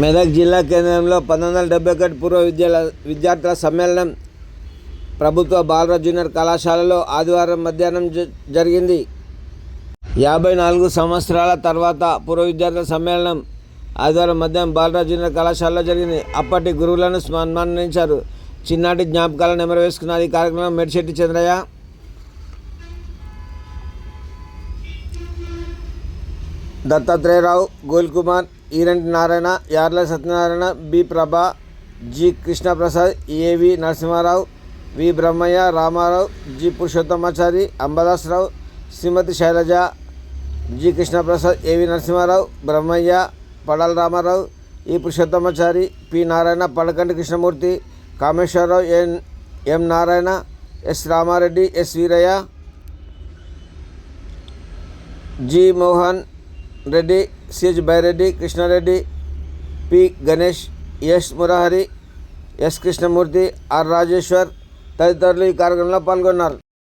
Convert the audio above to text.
మెదక్ జిల్లా కేంద్రంలో పంతొమ్మిది వందల డెబ్బై ఒకటి పూర్వ విద్యాల విద్యార్థుల సమ్మేళనం ప్రభుత్వ బాలరాజ్ జూనియర్ కళాశాలలో ఆదివారం మధ్యాహ్నం జ- జరిగింది. యాభై నాలుగు సంవత్సరాల తర్వాత పూర్వ విద్యార్థుల సమ్మేళనం ఆదివారం మధ్యాహ్నం బాలరాజ్ జూనియర్ కళాశాలలో జరిగింది. అప్పటి గురువులను సన్మానించారు చిన్నాటి జ్ఞాపకాలను నెమరవేసుకున్నారు ఈ కార్యక్రమం Medisetti Chandraiah. Dattatreya Rao Gol Kumar Eranti Narayana Yarla Satyanarayana B Prabha G Krishna Prasad AV Narasimha Rao V Brahmaiah Rama Rao G Purushottamachari Ambadasa Rao Srimati Sailaja G Krishna Prasad AV Narasimha Rao Brahmaiah Padala Rama Rao E Purushottamachari P Narayana Padakanti Krishnamurthy Kameswara Rao N M Narayana S Rama Reddy S Veeraiah G Mohan Reddy CH Byreddy Krishna Reddy P Ganesh S Murahari S Krishnamurthy R Rajeshwar తదితరులు ఈ కార్యక్రమంలో పాల్గొన్నారు.